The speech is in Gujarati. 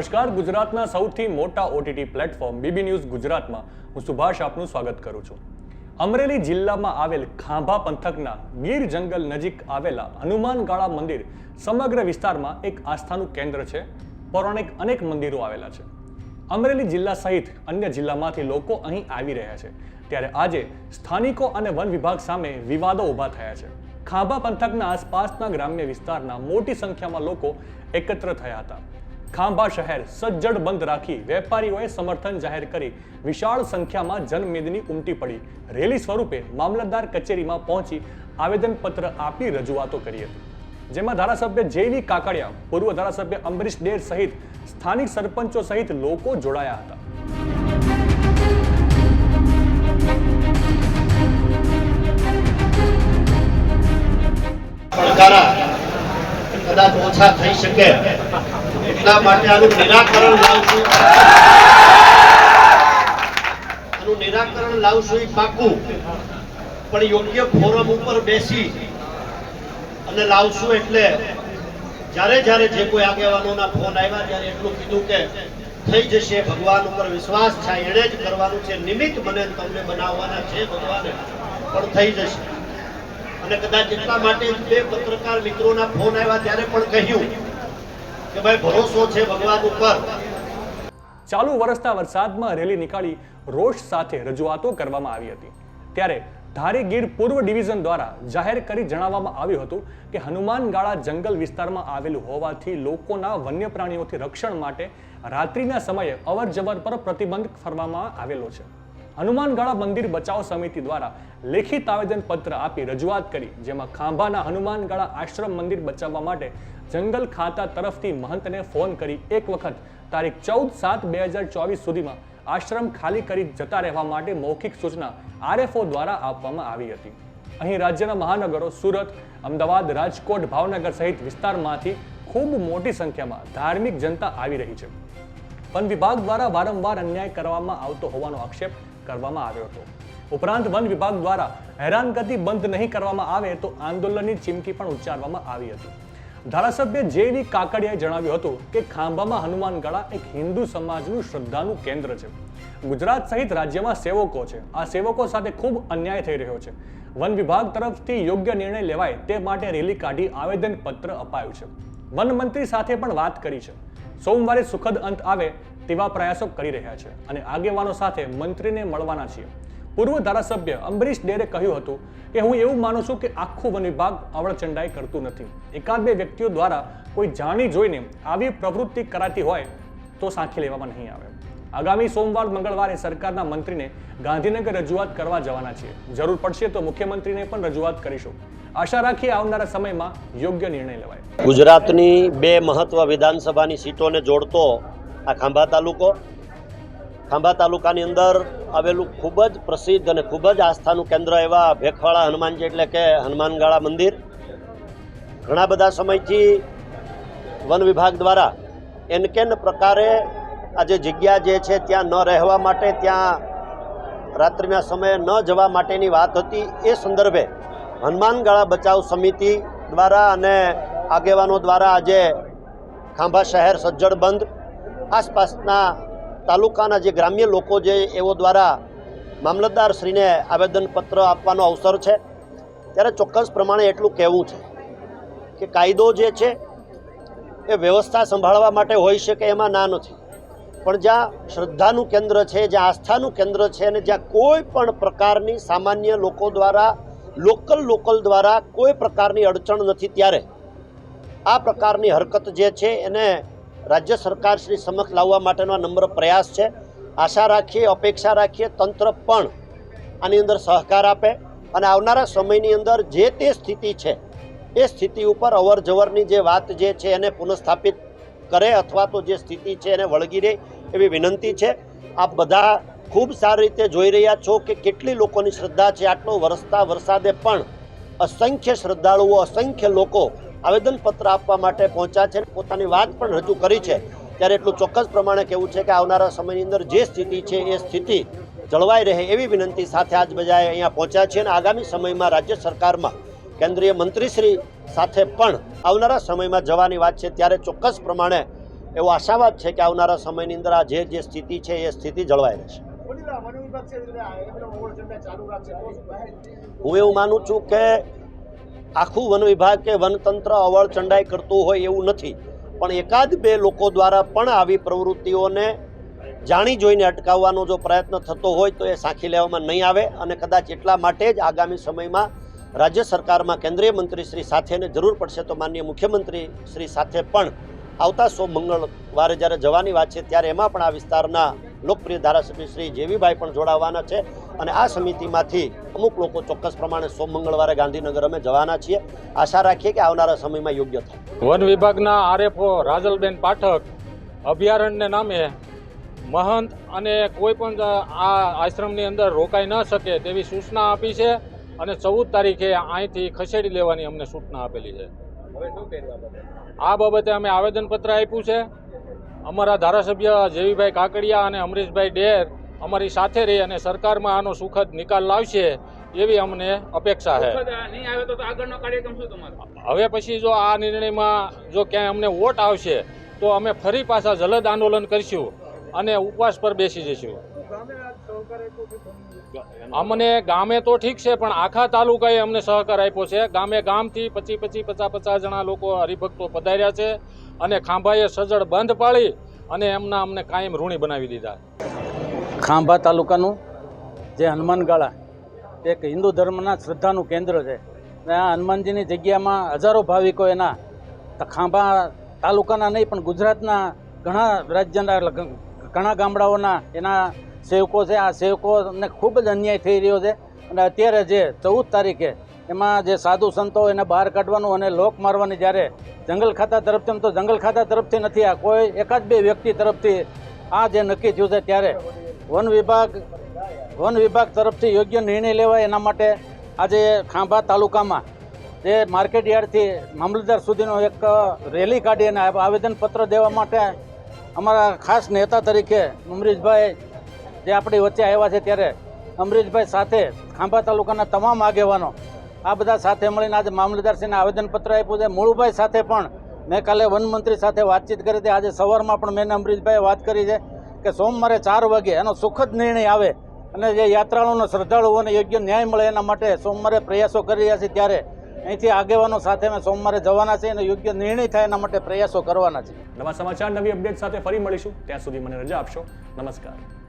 નમસ્કાર. ગુજરાતના સૌથી મોટા ઓટીટી પ્લેટફોર્મ બીબી ન્યૂઝ ગુજરાતમાં. હું સુભાષ આપનું સ્વાગત કરું છું. અમરેલી જિલ્લામાં આવેલ ખાંભા પંથકના ગીર જંગલ નજીક આવેલા હનુમાનગાળા મંદિર સમગ્ર વિસ્તારમાં એક આસ્થાનું કેન્દ્ર છે. પૌરાણિક અનેક મંદિરો આવેલા છે. અમરેલી જિલ્લા સહિત અન્ય જિલ્લામાંથી લોકો અહીં આવી રહ્યા છે. ત્યારે આજે સ્થાનિકો અને વન વિભાગ સામે વિવાદો ઊભા થયા છે. ખાંભા પંથકના આસપાસના ગ્રામ્ય વિસ્તારના મોટી સંખ્યામાં લોકો એકત્ર થયા હતા. ખાંભા શહેર સજ્જડ બંધ રાખી વેપારીઓએ સમર્થન જાહેર કરી. વિશાળ સંખ્યામાં જનમેદની ઉમટી પડી. રેલી સ્વરૂપે મામલતદાર કચેરીમાં પહોંચી આવેદનપત્ર આપી રજૂઆતો કરી હતી. જેમાં ધારાસભ્ય જેવી કાકડિયા, પૂર્વ ધારાસભ્ય અમરીશ ડેર સહિત સ્થાનિક સરપંચો સહિત લોકો જોડાયા હતા. કદાચ ઓછા થઈ શકે. એટલા માટે આનું નિરાકરણ લાવશું. આનું નિરાકરણ લાવશું એ પાકું. પણ યોગ્ય ફોરમ ઉપર બેસી અને લાવશું એટલે જ્યારે જ્યારે જે કોઈ આગેવાનોના ફોન આવ્યા, ત્યારે એટલું કીધું કે થઈ જશે, ભગવાન ઉપર વિશ્વાસ છે એણે જ કરવાનું છે. નિમિત્ત મને તમને બનાવવાના છે ભગવાને, પણ થઈ જશે. અને કદાચ એટલા માટે બે પત્રકાર મિત્રોના ફોન આવ્યા, ત્યારે પણ કહ્યું કે ભાઈ ભરોસો છે ભગવાન ઉપર. ચાલુ વરસતા વરસાદમાં રેલી નીકાળી રોષ સાથે રજૂઆતો કરવામાં આવી હતી. ત્યારે ધારી ગીર પૂર્વ ડિવિઝન દ્વારા જાહેર કરી જણાવવામાં આવ્યું હતું કે હનુમાનગાળા જંગલ વિસ્તારમાં આવેલું હોવાથી લોકોના વન્ય પ્રાણીઓથી રક્ષણ માટે રાત્રિના સમયે અવર જવર પર પ્રતિબંધ ફરવામાં આવેલો છે. હનુમાનગાળા મંદિર બચાવ સમિતિ દ્વારા લેખિત આવેદન પત્ર આપી રજૂઆત કરી, જેમાં ખાંભાના હનુમાનગાળા આશ્રમ મંદિર બચાવવા માટે જંગલ ખાતા તરફથી મહંતને ફોન કરી એક વખત, તારીખ ચૌદ સાત બે સુધીમાં આશ્રમ ખાલી કરી જતા રહેવા માટે મૌખિક સૂચના આરએફઓ દ્વારા આપવામાં આવી હતી. અહીં રાજ્યના મહાનગરો સુરત, અમદાવાદ, રાજકોટ, ભાવનગર સહિત વિસ્તારમાંથી ખૂબ મોટી સંખ્યામાં ધાર્મિક જનતા આવી રહી છે. વન વિભાગ દ્વારા વારંવાર અન્યાય કરવામાં આવતો હોવાનો આક્ષેપ કરવામાં આવ્યો હતો. ઉપરાંત વન વિભાગ દ્વારા હેરાનગતિ બંધ નહીં કરવામાં આવે તો આંદોલનની ચીમકી પણ ઉચ્ચારવામાં આવી હતી. ધારાસભ્ય જેવી કાકડિયાએ જણાવ્યું હતું કે ખાંભામાં હનુમાનગળા એક હિન્દુ સમાજનું શ્રદ્ધાનું કેન્દ્ર છે. ગુજરાત સહિત રાજ્યમાં સેવકો છે. આ સેવકો સાથે ખૂબ અન્યાય થઈ રહ્યો છે. વન વિભાગ તરફથી યોગ્ય નિર્ણય લેવાય તે માટે રેલી કાઢી આવેદન પત્ર અપાયું છે. વન મંત્રી સાથે પણ વાત કરી છે. સોમવારે સુખદ અંત આવે તેવા પ્રયાસો કરી રહ્યા છે અને આગેવાનો સાથે મંત્રીને મળવાના છીએ. પૂર્વ ધારાસભ્ય અંબરીશ ડેરે કહ્યું હતું કે, હું એવું માનું છું કે આખું વન વિભાગ અવળચંડાઈ કરતું નથી. એકાદ બે વ્યક્તિઓ દ્વારા કોઈ જાણી જોઈને આવી પ્રવૃત્તિ કરાતી હોય તો સાંખી લેવામાં નહીં આવે. આગામી સોમવાર, મંગળવારે સરકારના મંત્રીને ગાંધીનગર રજૂઆત કરવા જવાના છીએ. જરૂર પડશે તો મુખ્યમંત્રીને પણ રજૂઆત કરીશું. આશા રાખીએ આવનારા સમયમાં યોગ્ય નિર્ણય લેવાય. ગુજરાતની બે મહત્વ વિધાનસભાની સીટોને જોડતો આ ખાંભા તાલુકો, ખાંભા તાલુકાની અંદર આવેલું ખૂબ જ પ્રસિદ્ધ અને ખૂબ જ આસ્થાનું કેન્દ્ર એવા ભેખવાળા હનુમાનજી એટલે કે હનુમાનગાળા મંદિર. ઘણા બધા સમયથી વન વિભાગ દ્વારા એનકેન પ્રકારે આ જે જગ્યા જે છે ત્યાં ન રહેવા માટે, ત્યાં રાત્રિના સમયે ન જવા માટેની વાત હતી. એ સંદર્ભે હનુમાનગાળા બચાવ સમિતિ દ્વારા અને આગેવાનો દ્વારા આજે ખાંભા શહેર સજ્જડ બંધ. આસપાસના તાલુકાના જે ગ્રામ્ય લોકો જે એવો દ્વારા મામલતદારશ્રીને આવેદનપત્ર આપવાનો અવસર છે. ત્યારે ચોક્કસ પ્રમાણે એટલું કહેવું છે કે કાયદો જે છે, એ વ્યવસ્થા સંભાળવા માટે હોઈ શકે એમાં ના નથી. પણ જ્યાં શ્રદ્ધાનું કેન્દ્ર છે, જ્યાં આસ્થાનું કેન્દ્ર છે અને જ્યાં કોઈ પણ પ્રકારની સામાન્ય લોકો દ્વારા, લોકલ લોકલ દ્વારા કોઈ પ્રકારની અડચણ નથી ત્યારે, આ પ્રકારની હરકત જે છે એને રાજ્ય સરકાર શ્રી સમક્ષ લાવવા માટેનો નમ્ર પ્રયાસ છે. આશા રાખીએ, અપેક્ષા રાખીએ, તંત્ર પણ આની અંદર સહકાર આપે અને આવનારા સમયની અંદર જે તે સ્થિતિ છે, એ સ્થિતિ ઉપર અવર જવરની જે વાત જે છે એને પુનઃસ્થાપિત કરે અથવા તો જે સ્થિતિ છે એને વળગી રહે એવી વિનંતી છે. આપ બધા ખૂબ સારી રીતે જોઈ રહ્યા છો કે કેટલી લોકોની શ્રદ્ધા છે. આટલો વરસતા વરસાદે પણ અસંખ્ય શ્રદ્ધાળુઓ, અસંખ્ય લોકો આવેદનપત્ર આપવા માટે પહોંચ્યા છે પોતાની વાત પણ રજૂ કરી છે. ત્યારે એટલું ચોક્કસ પ્રમાણે કહેવું છે કે આવનારા સમયની અંદર જે સ્થિતિ છે એ સ્થિતિ જળવાઈ રહે એવી વિનંતી સાથે આજ બજાએ અહીંયા પહોંચ્યા છે અને આગામી સમયમાં રાજ્ય સરકારમાં કેન્દ્રીય મંત્રીશ્રી સાથે પણ આવનારા સમયમાં જવાની વાત છે. ત્યારે ચોક્કસ પ્રમાણે એવો આશાવાદ છે કે આવનારા સમયની અંદર આ જે જે સ્થિતિ છે એ સ્થિતિ જળવાઈ રહેશે. હું એવું માનું છું કે આખું વન વિભાગ કે વનતંત્ર અવળ ચંડાઈ કરતું હોય એવું નથી. પણ એકાદ બે લોકો દ્વારા પણ આવી પ્રવૃત્તિઓને જાણી જોઈને અટકાવવાનો જો પ્રયત્ન થતો હોય તો એ સાંખી લેવામાં નહીં આવે અને કદાચ એટલા માટે જ આગામી સમયમાં રાજ્ય સરકારમાં કેન્દ્રીય મંત્રી શ્રી સાથેને જરૂર પડશે તો માનનીય મુખ્યમંત્રી શ્રી સાથે પણ આવતા સોમ મંગળવારે જ્યારે જવાની વાત છે ત્યારે એમાં પણ આ વિસ્તારના લોકપ્રિય ધારાસભ્ય શ્રી જેવીભાઈ પણ જોડાવાના છે અને આ સમિતિમાંથી અમુક લોકો ચોક્કસ પ્રમાણે સોમ મંગળવારે ગાંધીનગર અમે જવાના છીએ. આશા રાખીએ કે આવનારા સમયમાં યોગ્ય થાય. વન વિભાગના આરએફઓ રાજલબેન પાઠક અભયારણ્યને નામે મહંત અને કોઈ પણ આ આશ્રમની અંદર રોકાઈ ન શકે તેવી સૂચના આપી છે. અને ચૌદ તારીખે અહીંથી ખસેડી લેવાની અમને સૂચના આપેલી છે. આ બાબતે અમે આવેદનપત્ર આપ્યું છે. અમારા ધારાસભ્ય જેવીભાઈ કાકડિયા અને અમરીશભાઈ ડેર અમારી સાથે રહી અને સરકારમાં આનો સુખદ નિકાલ લાવશે એવી અમને અપેક્ષા છે. નહીં આવે તો આગળનો કાર્યક્રમ શું તમારો? હવે પછી જો આ નિર્ણયમાં જો ક્યાંય અમને વોટ આવશે તો અમે ફરી પાછા જલદ આંદોલન કરીશું અને ઉપવાસ પર બેસી જઈશું. અમને ગામે તો ઠીક છે, પણ આખા તાલુકાએ અમને સહકાર આપ્યો છે. ગામે ગામથી પચી પચી પચાસ પચાસ જણા લોકો હરિભક્તો પધાર્યા છે અને ખાંભાએ સજડ બંધ પાડી અને એમના અમને કાયમ ઋણી બનાવી દીધા. ખાંભા તાલુકાનું જે હનુમાનગાળા, એક હિન્દુ ધર્મના શ્રદ્ધાનું કેન્દ્ર છે. અને આ હનુમાનજીની જગ્યામાં હજારો ભાવિકો એના ખાંભા તાલુકાના નહીં, પણ ગુજરાતના ઘણા રાજ્યના ઘણા ગામડાઓના એના સેવકો છે, આ સેવકોને ખૂબ જ અન્યાય થઈ રહ્યો છે. અને અત્યારે જે ચૌદ તારીખે એમાં જે સાધુ સંતો એને બહાર કાઢવાનું અને લોક મારવાની જ્યારે જંગલ ખાતા તરફથી તો જંગલ ખાતા તરફથી નથી, આ કોઈ એકાદ બે વ્યક્તિ તરફથી આ જે નક્કી થયું છે ત્યારે વન વિભાગ વન વિભાગ તરફથી યોગ્ય નિર્ણય લેવાય એના માટે આજે ખાંભા તાલુકામાં જે માર્કેટ યાર્ડથી મામલતદાર સુધીનો એક રેલી કાઢી અને આવેદનપત્ર દેવા માટે અમારા ખાસ નેતા તરીકે અમરીશભાઈ જે આપણી વચ્ચે આવ્યા છે ત્યારે અમરીશભાઈ સાથે ખાંભા તાલુકાના તમામ આગેવાનો આ બધા સાથે મળીને આજે મામલતદારશ્રીને આવેદનપત્ર આપ્યું છે. મૂળભાઈ સાથે પણ મેં કાલે વનમંત્રી સાથે વાતચીત કરી હતી. આજે સવારમાં પણ મેં અમરીશભાઈએ વાત કરી છે કે સોમવારે ચાર વાગે એનો સુખદ નિર્ણય આવે અને જે યાત્રાળુઓને શ્રદ્ધાળુઓને યોગ્ય ન્યાય મળે એના માટે સોમવારે પ્રયાસો કરી રહ્યા છે ત્યારે અહીંથી આગેવાનો સાથે અમે સોમવારે જવાના છે અને યોગ્ય નિર્ણય થાય એના માટે પ્રયાસો કરવાના છે નવા સમાચાર, નવી અપડેટ સાથે ફરી મળીશું. ત્યાં સુધી મને રજા આપશો. નમસ્કાર.